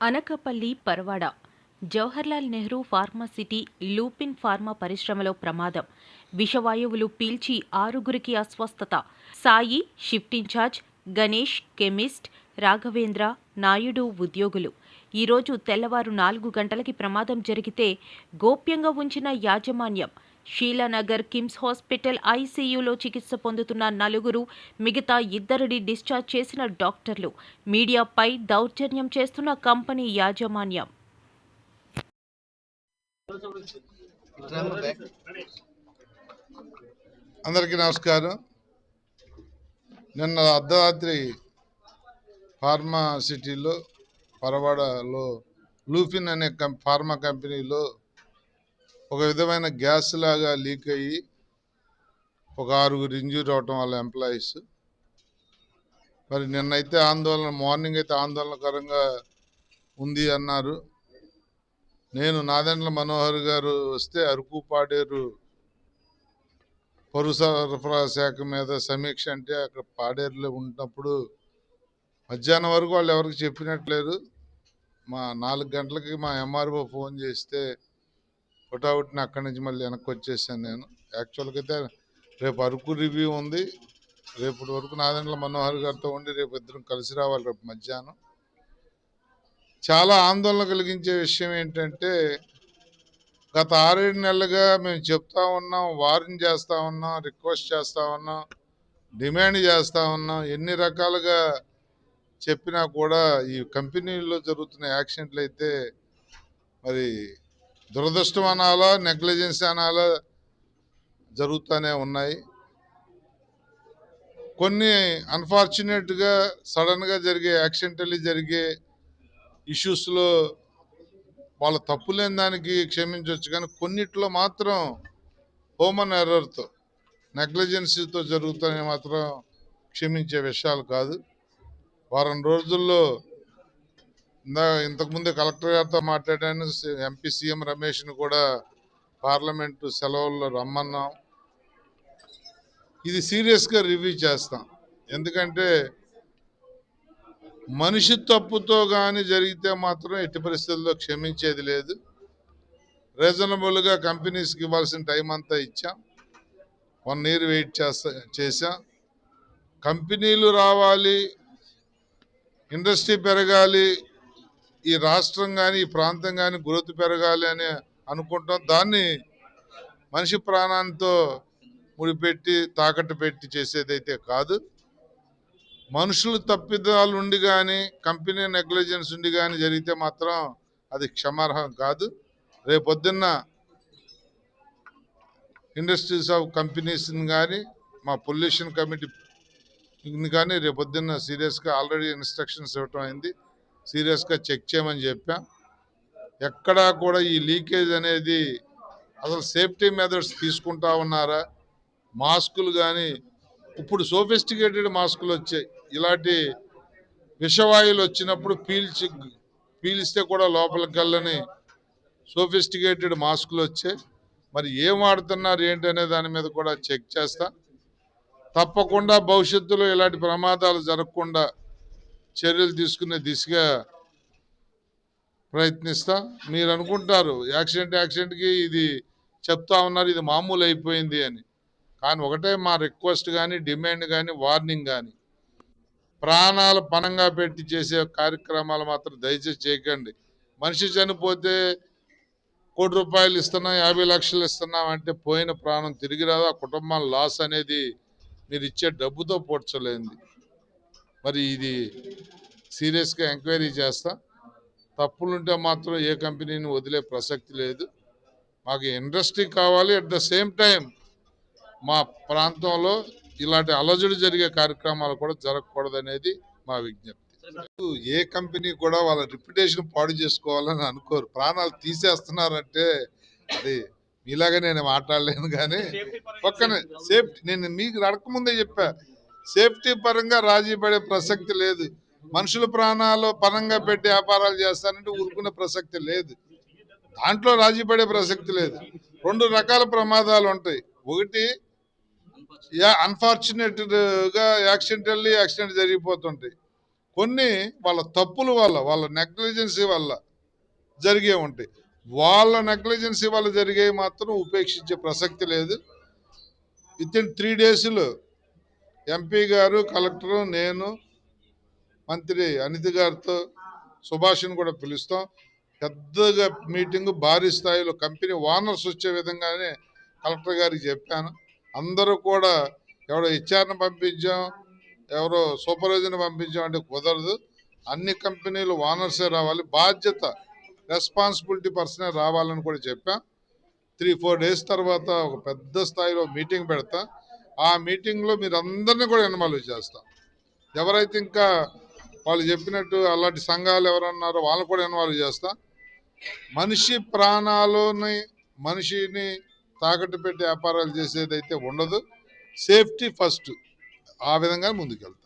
Anakapalli Parawada. Jawaharlal Nehru pharma city Lupin pharma పరిశ్రమలో ప్రమాదం. విషవాయువులు పీల్చి ఆరుగురికి అస్వస్థత. Sai shift incharge Ganesh chemist Raghavendra Naidu ఉద్యోగులు. ఈరోజు తెల్లవారు నాలుగు గంటలకి ప్రమాదం జరిగితే గోప్యంగా ఉంచిన యాజమాన్యం షీలానగర్ కిమ్స్ హాస్పిటల్ ఐసీయూలో చికిత్స పొందుతున్న నలుగురు మిగతా ఇద్దరిని డిశ్చార్జ్ చేసిన డాక్టర్లు. మీడియాపై దౌర్జన్యం చేస్తున్న కంపెనీ యాజమాన్యం. అందరికీ నమస్కారం. నిన్న అర్ధరాత్రి ఫార్మా సిటీలో పరవాడలో లూఫిన్ అనే కం ఫార్మా కంపెనీలో ఒక విధమైన గ్యాస్ లాగా లీక్ అయ్యి ఒక ఆరుగురు ఇంజూర్ అవటం వాళ్ళ ఎంప్లాయీస్. మరి నిన్నైతే ఆందోళన మార్నింగ్ అయితే ఆందోళనకరంగా ఉంది అన్నారు. నేను నాదెండ్ల మనోహర్ గారు వస్తే అరకు పాడేరు పౌర సరఫరా శాఖ మీద సమీక్ష అంటే అక్కడ పాడేరులో ఉన్నప్పుడు మధ్యాహ్నం వరకు వాళ్ళు ఎవరికి చెప్పినట్లేదు మా నాలుగు గంటలకి మా ఎంఆర్ఓ ఫోన్ చేస్తే పుటావుటిని అక్కడి నుంచి మళ్ళీ వెనక్కి వచ్చేసాను నేను. యాక్చువల్గా అయితే రేపు అరకు రివ్యూ ఉంది. రేపటి వరకు నాదెండ్ల మనోహర్ గారితో ఉండి రేపు ఇద్దరం కలిసి రావాలి రేపు మధ్యాహ్నం. చాలా ఆందోళన కలిగించే విషయం ఏంటంటే గత ఆరేడు నెలలుగా మేము చెప్తా ఉన్నాం వార్న్ చేస్తూ ఉన్నాం రిక్వెస్ట్ చేస్తూ ఉన్నాం డిమాండ్ చేస్తూ ఉన్నాం. ఎన్ని రకాలుగా చెప్పినా కూడా ఈ కంపెనీల్లో జరుగుతున్న యాక్సిడెంట్లు అయితే మరి దురదృష్టం అనాలా నెగ్లిజెన్స్ అనాలా జరుగుతూనే ఉన్నాయి. కొన్ని అన్ఫార్చునేట్గా సడన్గా జరిగే యాక్సిడెంటల్లీ జరిగే ఇష్యూస్లో వాళ్ళ తప్పు లేని దానికి క్షమించవచ్చు కానీ కొన్నిట్లో మాత్రం హోమన్ ఎర్రర్తో నెగ్లిజెన్సీతో జరుగుతాయి మాత్రం క్షమించే విషయాలు కాదు. వారం రోజుల్లో ఇందా ఇంతకుముందే కలెక్టర్ గారితో మాట్లాడాను ఎంపీ సీఎం రమేష్ను కూడా పార్లమెంటు సెలవుల్లో రమ్మన్నాం. ఇది సీరియస్గా రివ్యూ చేస్తాం. ఎందుకంటే మనిషి తప్పుతో కానీ జరిగితే మాత్రం ఎట్టి పరిస్థితుల్లో క్షమించేది లేదు. రీజనబుల్గా కంపెనీస్కి ఇవ్వాల్సిన టైం అంతా ఇచ్చాం. వన్ ఇయర్ వెయిట్ చేస్తా చేసాం కంపెనీలు రావాలి ఇండస్ట్రీ పెరగాలి ఈ రాష్ట్రం కానీ ఈ ప్రాంతం కానీ గ్రోత్ పెరగాలి అని అనుకుంటాం దాన్ని మనిషి ప్రాణాంతో ముడిపెట్టి తాకట్టు పెట్టి చేసేదైతే కాదు. మనుషులు తప్పిదాలు ఉండి కానీ కంపెనీ నెగ్లిజెన్స్ ఉండి కానీ జరిగితే మాత్రం అది క్షమార్హం కాదు. రేపొద్దున్న ఇండస్ట్రీస్ ఆఫ్ కంపెనీస్ని కానీ మా పొల్యూషన్ కమిటీ కానీ రేపొద్దున్న సీరియస్గా ఆల్రెడీ ఇన్స్ట్రక్షన్స్ ఇవ్వటం అయింది. సీరియస్గా చెక్ చేయమని చెప్పాం. ఎక్కడా కూడా ఈ లీకేజ్ అనేది అసలు సేఫ్టీ మెథడ్స్ తీసుకుంటా ఉన్నారా? మాస్కులు కానీ ఇప్పుడు సోఫిస్టికేటెడ్ మాస్కులు వచ్చాయి. ఇలాంటి విషవాయువులు వచ్చినప్పుడు పీల్చి పీలిస్తే కూడా లోపలికి వెళ్ళని సోఫిస్టికేటెడ్ మాస్కులు వచ్చాయి. మరి ఏం వాడుతున్నారు ఏంటి అనే దాని మీద కూడా చెక్ చేస్తా. తప్పకుండా భవిష్యత్తులో ఇలాంటి ప్రమాదాలు జరగకుండా చర్యలు తీసుకునే దిశగా ప్రయత్నిస్తా. మీరు అనుకుంటారు యాక్సిడెంట్ యాక్సిడెంట్కి ఇది చెప్తా ఉన్నారు ఇది మామూలు అయిపోయింది అని. కానీ ఒకటే మా రిక్వెస్ట్ కానీ డిమాండ్ కానీ వార్నింగ్ కానీ ప్రాణాలు పణంగా పెట్టి చేసే కార్యక్రమాలు మాత్రం దయచేసి చేయకండి. మనిషి చనిపోతే కోటి రూపాయలు ఇస్తున్నాం యాభై లక్షలు ఇస్తున్నాం అంటే పోయిన ప్రాణం తిరిగి రాదు. ఆ కుటుంబం లాస్ అనేది మీరు ఇచ్చే డబ్బుతో పోడ్చలేంది మరి ఇది సీరియస్గా ఎంక్వైరీ చేస్తా. తప్పులుంటే మాత్రం ఏ కంపెనీని వదిలే ప్రసక్తి లేదు. మాకు ఇండస్ట్రీ కావాలి. అట్ ద సేమ్ టైం మా ప్రాంతంలో ఇలాంటి అలజడి జరిగే కార్యక్రమాలు కూడా జరగకూడదనేది మా విజ్ఞప్తి. ఏ కంపెనీ కూడా వాళ్ళ రిప్యుటేషన్ పాడు చేసుకోవాలని అనుకోరు. ప్రాణాలు తీసేస్తున్నారంటే అది మీలాగా నేను మాట్లాడలేను కానీ పక్కన సేఫ్టీ నేను మీకు అడగకముందే చెప్పా. సేఫ్టీ పరంగా రాజీ పడే ప్రసక్తి లేదు. మనుషుల ప్రాణాలు పరంగా పెట్టి వ్యాపారాలు చేస్తానంటే ఊరుకునే ప్రసక్తి లేదు. దాంట్లో రాజీ పడే ప్రసక్తి లేదు. రెండు రకాల ప్రమాదాలు ఉంటాయి. ఒకటి యా అన్ఫార్చునేట్గా యాక్సిడెంటల్లీ యాక్సిడెంట్ జరిగిపోతుంటాయి. కొన్ని వాళ్ళ తప్పుల వల్ల వాళ్ళ నెగ్లిజెన్సీ వల్ల జరిగే ఉంటాయి. వాళ్ళ నెగ్లిజెన్సీ వల్ల జరిగే మాత్రం ఉపేక్షించే ప్రసక్తి లేదు. విత్ ఇన్ త్రీ డేస్లో ఎంపీ గారు కలెక్టరు నేను మంత్రి అనిత గారితో సుభాష్ని కూడా పిలుస్తాం. పెద్దగా మీటింగ్ భారీ స్థాయిలో కంపెనీ ఓనర్స్ వచ్చే విధంగానే కలెక్టర్ గారికి చెప్పాను. అందరూ కూడా ఎవరో హెచ్ఆర్ని పంపించాం ఎవరో సూపర్వైజర్ని పంపించాం అంటే కుదరదు. అన్ని కంపెనీలు ఓనర్సే రావాలి. బాధ్యత రెస్పాన్సిబిలిటీ పర్సనే రావాలని కూడా చెప్పాం. త్రీ ఫోర్ డేస్ తర్వాత ఒక పెద్ద స్థాయిలో మీటింగ్ పెడతా. ఆ మీటింగ్లో మీరు అందరినీ కూడా ఇన్వాల్వ్ చేస్తాం. ఎవరైతే ఇంకా వాళ్ళు చెప్పినట్టు అలాంటి సంఘాలు ఎవరన్నారో వాళ్ళు కూడా ఇన్వాల్వ్ చేస్తాం. మనిషి ప్రాణాలని మనిషిని తాకట్టు పెట్టి వ్యాపారాలు చేసేదైతే ఉండదు. Safety first. ఆ విధంగా ముందుకెళ్తాం.